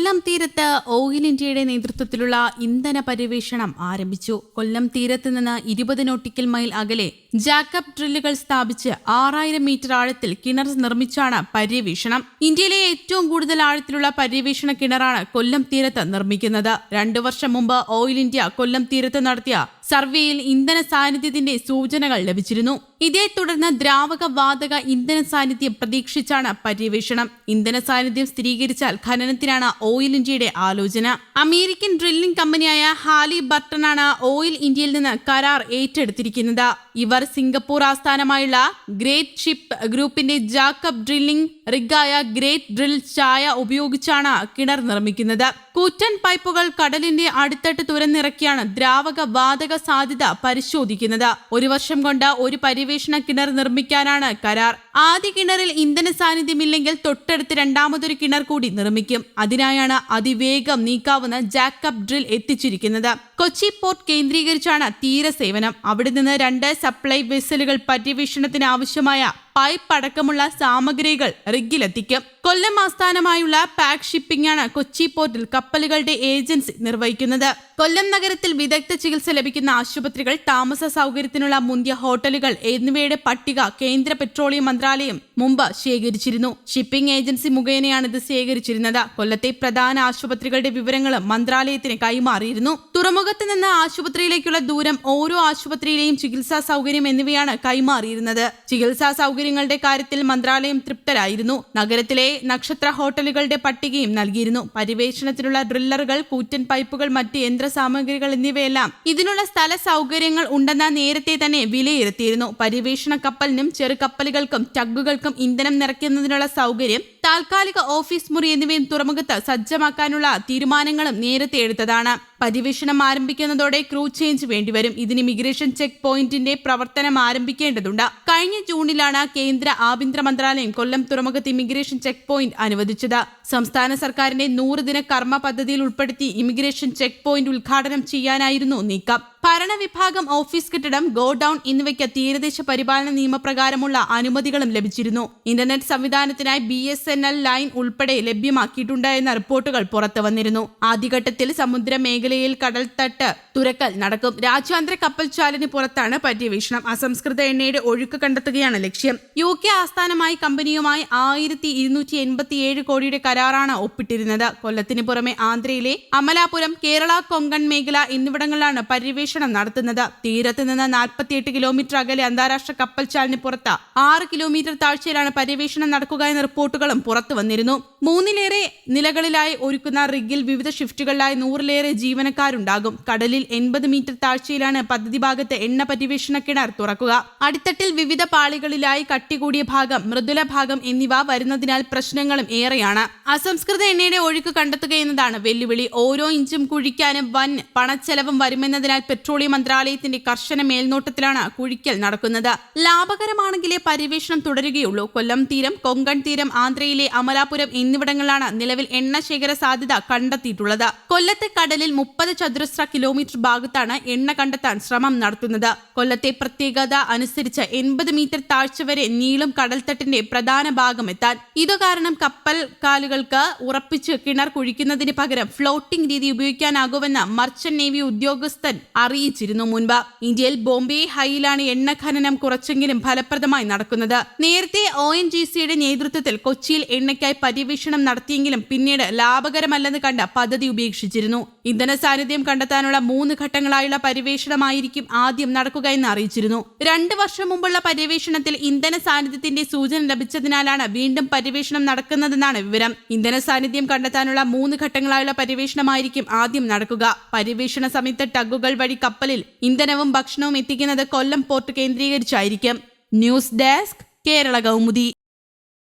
കൊല്ലം തീരത്ത് ഓയിൽ ഇന്ത്യയുടെ നേതൃത്വത്തിലുള്ള ഇന്ധന പര്യവേഷണം ആരംഭിച്ചു. കൊല്ലം തീരത്ത് നിന്ന് ഇരുപത് നോട്ടിക്കൽ മൈൽ അകലെ ജാക്കബ് ഡ്രില്ലുകൾ സ്ഥാപിച്ച് ആറായിരം മീറ്റർ ആഴത്തിൽ കിണർ നിർമ്മിച്ചാണ് പര്യവേഷണം. ഇന്ത്യയിലെ ഏറ്റവും കൂടുതൽ ആഴത്തിലുള്ള പര്യവേഷണ കിണറാണ് കൊല്ലം തീരത്ത് നിർമ്മിക്കുന്നത്. രണ്ടു വർഷം മുമ്പ് ഓയിൽ ഇന്ത്യ കൊല്ലം തീരത്ത് നടത്തിയ സർവേയിൽ ഇന്ധന സാന്നിധ്യത്തിന്റെ സൂചനകൾ ലഭിച്ചിരുന്നു. ഇതേ തുടർന്ന് ദ്രാവക വാതക ഇന്ധന സാന്നിധ്യം പ്രതീക്ഷിച്ചാണ് പര്യവേഷണം. ഇന്ധന സാന്നിധ്യം സ്ഥിരീകരിച്ചാൽ ഖനനത്തിനാണ് ഓയിൽ ഇന്ത്യയുടെ ആലോചന. അമേരിക്കൻ ഡ്രില്ലിംഗ് കമ്പനിയായ ഹാലി ബർട്ടനാണ് ഓയിൽ ഇന്ത്യയിൽ നിന്ന് കരാർ ഏറ്റെടുത്തിരിക്കുന്നത്. ഇവർ സിംഗപ്പൂർ ആസ്ഥാനമായുള്ള ഗ്രേറ്റ് ഷിപ്പ് ഗ്രൂപ്പിന്റെ ജാക്കബ് ഡ്രില്ലിംഗ് റിഗായ ഗ്രേറ്റ് ഡ്രിൽ ചായ ഉപയോഗിച്ചാണ് കിണർ നിർമ്മിക്കുന്നത്. കൂറ്റൻ പൈപ്പുകൾ കടലിന്റെ അടിത്തട്ട് തുരന്നിറക്കിയാണ് ദ്രാവക വാതക സാധ്യത പരിശോധിക്കുന്നത്. ഒരു വർഷം കൊണ്ട് ഒരു പര്യവേഷണ കിണർ നിർമ്മിക്കാനാണ് കരാർ. ആദ്യ കിണറിൽ ഇന്ധന സാന്നിധ്യമില്ലെങ്കിൽ തൊട്ടടുത്ത് രണ്ടാമതൊരു കിണർ കൂടി നിർമ്മിക്കും. അതിനായാണ് അതിവേഗം നീക്കാവുന്ന ജാക്കബ് ഡ്രിൽ എത്തിച്ചിരിക്കുന്നത്. കൊച്ചി പോർട്ട് കേന്ദ്രീകരിച്ചാണ് തീരസേവനം. അവിടെ നിന്ന് രണ്ട് സപ്ലൈ വെസലുകൾ പര്യവേഷണത്തിന് ആവശ്യമായ പൈപ്പ് അടക്കമുള്ള സാമഗ്രികൾ റിഗിലെത്തിക്കും കൊല്ലം ആസ്ഥാനമായുള്ള പാക്ക് ഷിപ്പിംഗ് ആണ് കൊച്ചി പോർട്ടിൽ കപ്പലുകളുടെ ഏജൻസി നിർവഹിക്കുന്നത്. കൊല്ലം നഗരത്തിൽ വിദഗ്ധ ചികിത്സ ലഭിക്കുന്ന ആശുപത്രികൾ താമസ സൗകര്യത്തിനുള്ള മുന്തിയ ഹോട്ടലുകൾ എന്നിവയുടെ പട്ടിക കേന്ദ്ര പെട്രോളിയം മന്ത്രാലയം മുമ്പ് ശേഖരിച്ചിരുന്നു. ഷിപ്പിംഗ് ഏജൻസി മുഖേനയാണ് ഇത് ശേഖരിച്ചിരുന്നത്. കൊല്ലത്തെ പ്രധാന ആശുപത്രികളുടെ വിവരങ്ങളും മന്ത്രാലയത്തിന് കൈമാറിയിരുന്നു. തുറമുഖത്ത് നിന്ന് ആശുപത്രിയിലേക്കുള്ള ദൂരം ഓരോ ആശുപത്രിയിലെയും ചികിത്സാ സൗകര്യം എന്നിവയാണ് കൈമാറിയിരുന്നത്. ചികിത്സാ സൗകര്യങ്ങളുടെ കാര്യത്തിൽ മന്ത്രാലയം തൃപ്തരായിരുന്നു. നഗരത്തിലെ നക്ഷത്ര ഹോട്ടലുകളുടെ പട്ടികയും നൽകിയിരുന്നു. പരിവേഷണത്തിനുള്ള ഡ്രില്ലറുകൾ കൂറ്റൻ പൈപ്പുകൾ മറ്റ് യന്ത്ര സാമഗ്രികൾ എന്നിവയെല്ലാം ഇതിനുള്ള സ്ഥല സൗകര്യങ്ങൾ ഉണ്ടെന്ന നേരത്തെ തന്നെ വിലയിരുത്തിയിരുന്നു. പരിവേഷണ കപ്പലിനും ചെറുകപ്പലുകൾക്കും ടഗുകൾക്കും ഇന്ധനം നിറയ്ക്കുന്നതിനുള്ള സൗകര്യം താൽക്കാലിക ഓഫീസ് മുറി എന്നിവയും തുറമുഖത്ത് സജ്ജമാക്കാനുള്ള തീരുമാനങ്ങളും നേരത്തെ എടുത്തതാണ്. പരിവേഷണം ആരംഭിക്കുന്നതോടെ ക്രൂ ചേഞ്ച് വേണ്ടിവരും. ഇതിന് ഇമിഗ്രേഷൻ ചെക്ക് പോയിന്റിന്റെ പ്രവർത്തനം ആരംഭിക്കേണ്ടതുണ്ട്. കഴിഞ്ഞ ജൂണിലാണ് കേന്ദ്ര ആഭ്യന്തര മന്ത്രാലയം കൊല്ലം തുറമുഖത്ത് ഇമിഗ്രേഷൻ ചെക്ക് പോയിന്റ് അനുവദിച്ചത്. സംസ്ഥാന സർക്കാരിന്റെ നൂറ് ദിന കർമ്മ പദ്ധതിയിൽ ഉൾപ്പെടുത്തി ഇമിഗ്രേഷൻ ചെക്ക് പോയിന്റ് ഉദ്ഘാടനം ചെയ്യാനായിരുന്നു നീക്കം. ഭരണവിഭാഗം ഓഫീസ് കെട്ടിടം ഗോഡൌൺ എന്നിവയ്ക്ക് തീരദേശ പരിപാലന നിയമപ്രകാരമുള്ള അനുമതികളും ലഭിച്ചിരുന്നു. Internet സംവിധാനത്തിനായി B S N L line ഉൾപ്പെടെ ലഭ്യമാക്കിയിട്ടുണ്ട് എന്ന റിപ്പോർട്ടുകൾ പുറത്തു വന്നിരുന്നു ആദ്യഘട്ടത്തിൽ സമുദ്ര മേഖലയിൽ കടൽത്തട്ട് തുരക്കൽ നടക്കും. രാജ്യാന്തര കപ്പൽചാലിന് പുറത്താണ് പര്യവേഷണം. അസംസ്കൃത എണ്ണയുടെ ഒഴുക്ക് കണ്ടെത്തുകയാണ് ലക്ഷ്യം. യു കെ ആസ്ഥാനമായി കമ്പനിയുമായി ആയിരത്തി ഇരുന്നൂറ്റി എൺപത്തിയേഴ് കോടിയുടെ കരാറാണ് ഒപ്പിട്ടിരുന്നത്. കൊല്ലത്തിന് പുറമെ ആന്ധ്രയിലെ അമലാപുരം കേരള കൊങ്കൺ മേഖല എന്നിവിടങ്ങളിലാണ് പര്യവേഷണം നടത്തുന്നത്. തീരത്ത് നിന്ന് നാൽപ്പത്തിയെട്ട് കിലോമീറ്റർ അകലെ അന്താരാഷ്ട്ര കപ്പൽചാലിന് പുറത്ത് ആറ് കിലോമീറ്റർ താഴ്ചയിലാണ് പര്യവേഷണം നടക്കുക എന്ന റിപ്പോർട്ടുകളും പുറത്തു വന്നിരുന്നു. മൂന്നിലേറെ നിലകളിലായി ഒരുക്കുന്ന റിഗിൽ വിവിധ ഷിഫ്റ്റുകളിലായി നൂറിലേറെ ജീവനക്കാരുണ്ടാകും. കടലിൽ എൺപത് മീറ്റർ താഴ്ചയിലാണ് പദ്ധതി ഭാഗത്ത് എണ്ണ പര്യവേഷണ കിണർ തുറക്കുക. അടിത്തട്ടിൽ വിവിധ പാളികളിലായി കട്ടികൂടിയ ഭാഗം മൃദുല ഭാഗം എന്നിവ വരുന്നതിനാൽ പ്രശ്നങ്ങളും ഏറെയാണ്. അസംസ്കൃത എണ്ണയുടെ ഒഴുക്ക് കണ്ടെത്തുക എന്നതാണ് വെല്ലുവിളി. ഓരോ ഇഞ്ചും കുഴിക്കാനും വൻ പണച്ചെലവും വരുമെന്നതിനാൽ പെട്രോളിയം മന്ത്രാലയത്തിന്റെ കർശന മേൽനോട്ടത്തിലാണ് കുഴിക്കൽ നടക്കുന്നത്. ലാഭകരമാണെങ്കിലേ പര്യവേഷണം തുടരുകയുള്ളൂ. കൊല്ലം തീരം കൊങ്കൺ തീരം ആന്ധ്രയിലെ അമലാപുരം എന്നിവിടങ്ങളിലാണ് നിലവിൽ എണ്ണ ശേഖര സാധ്യത കണ്ടെത്തിയിട്ടുള്ളത്. കൊല്ലത്തെ കടലിൽ മുപ്പത് ചതുരശ്ര കിലോമീറ്റർ ഭാഗത്താണ് എണ്ണ കണ്ടെത്താൻ ശ്രമം നടത്തുന്നത്. കൊല്ലത്തെ പ്രത്യേകത അനുസരിച്ച് എൺപത് മീറ്റർ താഴ്ച വരെ നീളും കടൽത്തട്ടിന്റെ പ്രധാന ഭാഗം എത്താൻ. ഇതു കാരണം കപ്പൽ കാലുകൾക്ക് ഉറപ്പിച്ച് കിണർ കുഴിക്കുന്നതിന് പകരം ഫ്ലോട്ടിംഗ് രീതി ഉപയോഗിക്കാനാകുമെന്ന് മർച്ചന്റ് നേവി ഉദ്യോഗസ്ഥൻ അറിയിച്ചിരുന്നു മുൻപ്. ഇന്ത്യയിൽ ബോംബെ ഹൈയിലാണ് എണ്ണ ഖനനം കുറച്ചെങ്കിലും ഫലപ്രദമായി നടക്കുന്നത്. നേരത്തെ ഒ എൻ ജി സിയുടെ നേതൃത്വത്തിൽ കൊച്ചിയിൽ എണ്ണയ്ക്കായി പര്യവേഷണം നടത്തിയെങ്കിലും പിന്നീട് ലാഭകരമല്ലെന്ന് കണ്ട പദ്ധതി ഉപേക്ഷിച്ചിരുന്നു. ഇന്ധന സാന്നിധ്യം കണ്ടെത്താനുള്ള മൂന്ന് ഘട്ടങ്ങളായുള്ള പര്യവേഷണമായിരിക്കും ആദ്യം നടക്കുക എന്ന് അറിയിച്ചിരുന്നു. രണ്ട് വർഷം മുമ്പുള്ള പര്യവേഷണത്തിൽ ഇന്ധന സാന്നിധ്യത്തിന്റെ സൂചന ലഭിച്ചതിനാലാണ് വീണ്ടും പര്യവേഷണം നടക്കുന്നതെന്നാണ് വിവരം. ഇന്ധന സാന്നിധ്യം കണ്ടെത്താനുള്ള മൂന്ന് ഘട്ടങ്ങളായുള്ള പര്യവേഷണമായിരിക്കും ആദ്യം നടക്കുക. പര്യവേഷണ സമയത്ത് ടഗുകൾ വഴി കപ്പലിൽ ഇന്ധനവും ഭക്ഷണവും എത്തിക്കുന്നത് Kollam port കേന്ദ്രീകരിച്ചായിരിക്കും. News desk Kerala Kaumudi.